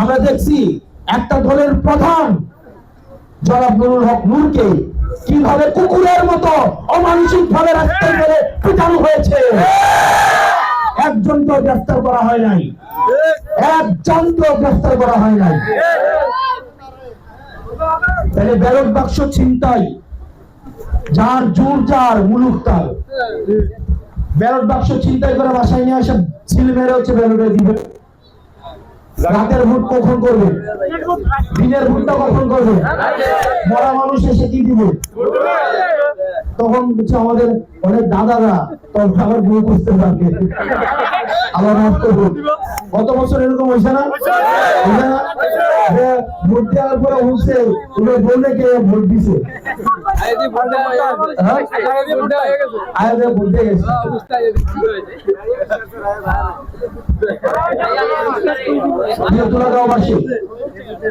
আমরা দেখছি একটা দলের প্রধান জনাব নুরুল হক নূরকে কীভাবে কুকুরের মতো অমানসিক ভাবে রাস্তায় ফেলে পিটানো হয়েছে। একজনকেও গ্রেফতার করা হয় নাই। একজনকেও গ্রেফতার করা হয় নাই। তাহলে ব্যালট বাক্স ছিনতাই, যার জোর, যার মুলুক তার। ব্যালট বাক্স ছিনতাই করে বাসায় নিয়ে আসে ছিল মেরে হচ্ছে ব্যালটে দিবে। রাতের ভোট কখন করবে? দিনের ভোটটা কখন করবে? মরা মানুষ এসে কি দিবে? তখন হচ্ছে আমাদের অনেক দাদারা তখন আবার বউ করতে পারবে আবার মাফ করব গত বছর এরকম হয়েছে না? হয়েছে। না? ভোট দেওয়ার পরে হচ্ছে বললে কে ভোট দিছে? হ্যাঁ? ভোট দিয়ে গেছে। তুলাগাঁওবাসী,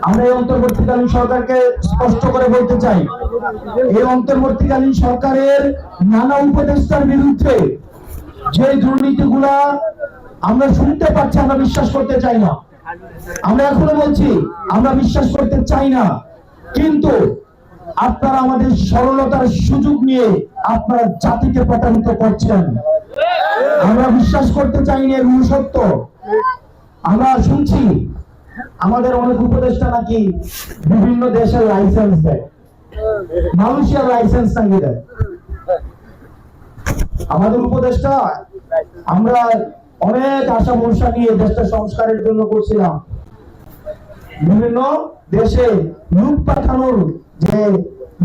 আমরা এই অন্তর্বর্তীকালীন সরকারকে স্পষ্ট করে বলতে চাই এই অন্তর্বর্তীকালীন সরকারের নানা উপদেষ্টার বিরুদ্ধে যে দুর্নীতিগুলা আমরা শুনতে পাচ্ছি, আমরা বিশ্বাস করতে চাই না। আমরা এখনও বলছি, আমরা বিশ্বাস করতে চাই না। কিন্তু আপনারা আমাদের সরলতার সুযোগ নিয়ে আপনারা জাতিকে প্রতারিত করছেন। আমরা বিশ্বাস করতে চাই না এগুলো সত্য আমরা শুনছি, আমাদের অনেক উপদেষ্টা নাকি বিভিন্ন দেশের লাইসেন্স দেয়। মালয়েশিয়ার লাইসেন্স নাকি দেয়। আমাদের উপদেষ্টা, আমরা অনেক আশা ভরসা নিয়ে দেশটা সংস্কারের জন্য করছিলাম। বিভিন্ন দেশে লুট পাঠানোর যে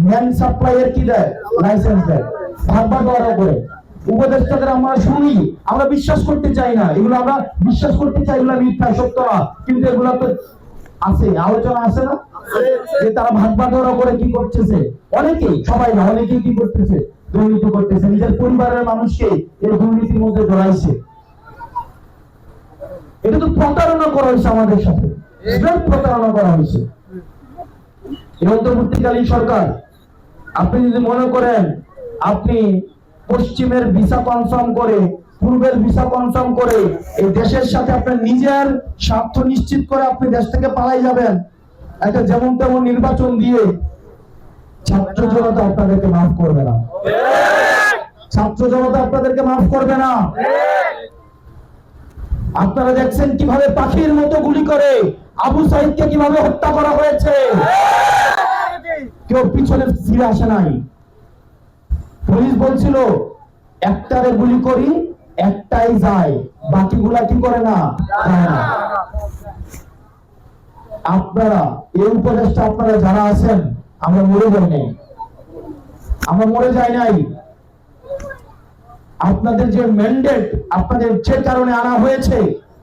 ম্যান সাপ্লাইয়ের কি দেয়? লাইসেন্স দেয়। ভাগ করে। উপদেষ্টাদের আমরা শুনি, আমরা বিশ্বাস করতে চাই না। এগুলো আমরা বিশ্বাস করতে চাই, এগুলো মিথ্যা, সত্য না। কিন্তু এগুলো তো আছে, আলোচনা আছে না? যে তারা ভাগ বাটোয়ারা করে কি করতেছে? অনেকেই, সবাই না, অনেকেই কি করতেছে? দুর্নীতি করতেছে। নিজের পরিবারের মানুষকে এই দুর্নীতির মধ্যে জড়াইছে। এটা তো প্রতারণা করা হয়েছে আমাদের সাথে। বিরাট প্রতারণা করা হয়েছে। এই অন্তর্বর্তীকালীন সরকার আপনি যদি মনে করেন আপনি পশ্চিমের ভিসা কনফার্ম করে পূর্বের ভিসা কনফার্ম করে এই দেশের সাথে আপনার নিজের স্বার্থ নিশ্চিত করে আপনি দেশ থেকে পালাই যাবেন একটা যেমন তেমন নির্বাচন দিয়ে ছাত্র জনতা আপনাদেরকে মাফ করবে না। ছাত্র জনতা আপনাদেরকে মাফ করবে না। আপনারা দেখছেন কীভাবে পাখির মতো গুলি করে আবু সাইদকে কীভাবে হত্যা করা হয়েছে? কেউ পিছনে ফিরে আসে নাই। পুলিশ বলছিল, একটারে গুলি করি, একটাই যায়, বাকিগুলা কি করে না আপনারা এই উপদেশটা আপনারা যারা আছেন, আমরা মরে যাই নাই আমরা মরে যাই নাই। আপনাদের যে ম্যান্ডেট আপনাদের যে কারণে আনা হয়েছে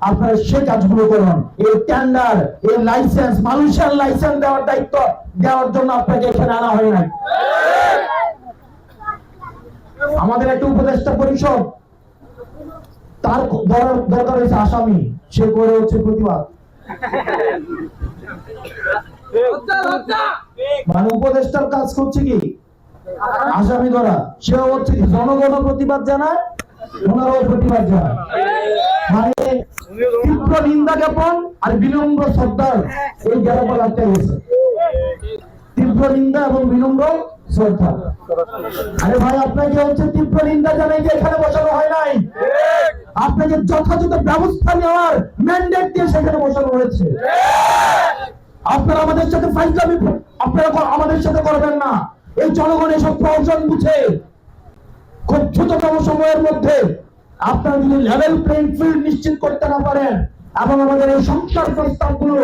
আপনারা সে কাজগুলো করুন। এই টেন্ডার এই লাইসেন্স মানুষের লাইসেন্স দেওয়ার দায়িত্ব দেওয়ার জন্য আপনাকে এখানে আনা হয় নাই। আমাদের একটা উপদেষ্টা পরিষদ তার দরকার হয়েছে আসামি। সে করে হচ্ছে প্রতিবাদ। মানে উপদেষ্টার কাজ করছে কি? আসামি ধরা সে হচ্ছে জনগণ প্রতিবাদ জানায়, ওনারাও প্রতিবাদ জানায়। মানে তীব্র নিন্দা জ্ঞাপন আর বিনম্র শ্রদ্ধার এই জ্ঞাপন একটা গেছে তীব্র নিন্দা এবং বিনম্র শ্রদ্ধা। আরে ভাই, আপনাকে হচ্ছে তীব্র নিন্দা জানাই যে এখানে বসানো হয় নাই। আপনাকে যথাযথ ব্যবস্থা নেওয়ার ম্যান্ডেট দিয়ে সেখানে বসানো হয়েছে। আপনারা আমাদের সাথে ফাইজলামি আপনারা আমাদের সাথে করবেন না। এই জনগণ এসব প্রয়োজন বুঝে খুব দ্রুততম সময়ের মধ্যে আপনারা যদি লেভেল প্লেইং ফিল্ড নিশ্চিত করতে না পারেন এবং আমাদের এই সংস্কার প্রস্তাবগুলো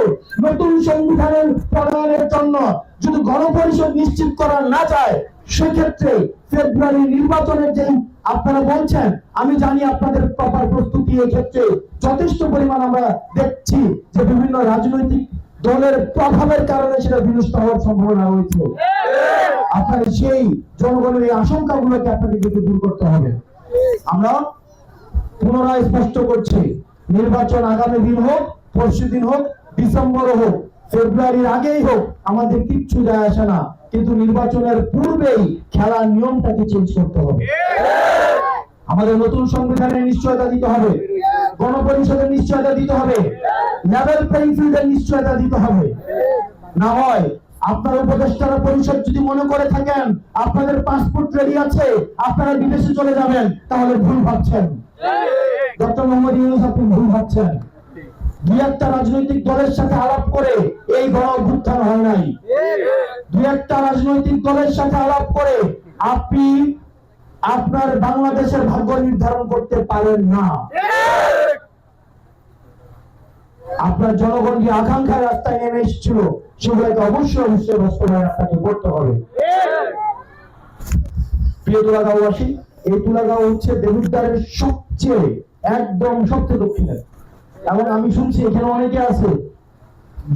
নতুন সংবিধানের প্রণয়নের জন্য যদি গণপরিষদ নিশ্চিত করা না যায়, সেক্ষেত্রে ফেব্রুয়ারি নির্বাচনের যেই আপনারা বলছেন, আমি জানি আপনাদের প্রপার প্রস্তুতি ক্ষেত্রে যথেষ্ট পরিমাণ আমরা দেখছি যে বিভিন্ন রাজনৈতিক দলের প্রভাবের কারণে সেটা বিনষ্ট হওয়ার সম্ভাবনা রয়েছে। আপনার সেই জনগণের এই আশঙ্কাগুলোকে আপনাকে কিন্তু দূর করতে হবে। আমরা পুনরায় স্পষ্ট করছি, নির্বাচন আগামী দিন হোক, পরশু দিন হোক ডিসেম্বর হোক, ফেব্রুয়ারির আগেই হোক, আমাদের কিচ্ছু যায় আসে না। কিন্তু নির্বাচনের পূর্বেই খেলার নিয়মটাকে চেঞ্জ করতে হবে। আমাদের নতুন সংবিধানের নিশ্চয়তা দিতে হবে। গণপরিষদের নিশ্চয়তা দিতে হবে। লেভেল প্লেইং ফিল্ডের নিশ্চয়তা দিতে হবে। না হয় আপনার উপদেষ্টারা পরিষদ যদি মনে করে থাকেন, আপনাদের পাসপোর্ট রেডি আছে, আপনারা বিদেশে চলে যাবেন, তাহলে ভুল ভাবছেন। ডক্টর মোহাম্মদ ইউনুস, আপনি ভুল ভাবছেন। দুই একটা রাজনৈতিক দলের সাথে আলাপ করে এই গণ অভ্যুত্থান হয় নাই। দুই একটা রাজনৈতিক দলের সাথে আলাপ করে আপনি আপনার বাংলাদেশের ভাগ্য নির্ধারণ করতে পারেন না। আপনার জনগণ যে আকাঙ্ক্ষার রাস্তায় নেমে এসেছিল সেগুলোকে অবশ্যই অবশ্যই বাস্তবায়ন আপনাকে করতে হবে। প্রিয় তুলাগাঁওবাসী, এই তুলাগাঁও হচ্ছে সবচেয়ে, একদম সবচেয়ে দক্ষিণে। আমি শুনছি এখানে অনেকে আছে,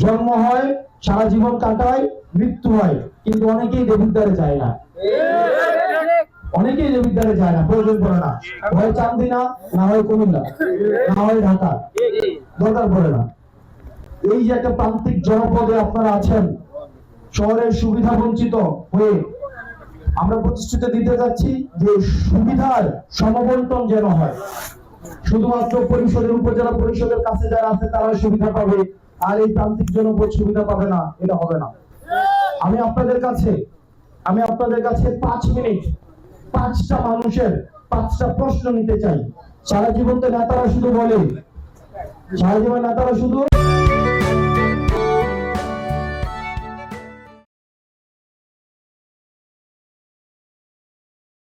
জন্ম হয়, সারা জীবন কাটায়, মৃত্যু হয়, কিন্তু অনেকেই দেবুদ্দারে যায় না। অনেকেই দেবুদ্দারে যায় না, প্রয়োজন পড়ে না। হয় চান্দিনা, না হয় কুমিল্লা, না হয় ঢাকা, দরকার পড়ে না। এই যে একটা প্রান্তিক জনপদে আপনারা আছেন, শহরের সুবিধা বঞ্চিত হয়ে আমরা প্রতিশ্রুতি দিতে যাচ্ছি যে সুবিধার সমবন্টন যেন হয়। শুধুমাত্র পরিষদের, উপজেলা পরিষদের কাছে যারা আছে তারা সুবিধা পাবে, আর এই প্রান্তিক জনপদ সুবিধা পাবে না, এটা হবে না। আমি আপনাদের কাছে, আমি আপনাদের কাছে পাঁচ মিনিট, পাঁচটা মানুষের পাঁচটা প্রশ্ন নিতে চাই। সারা জীবন তো নেতারা শুধু বলে, সারা জীবন নেতারা শুধু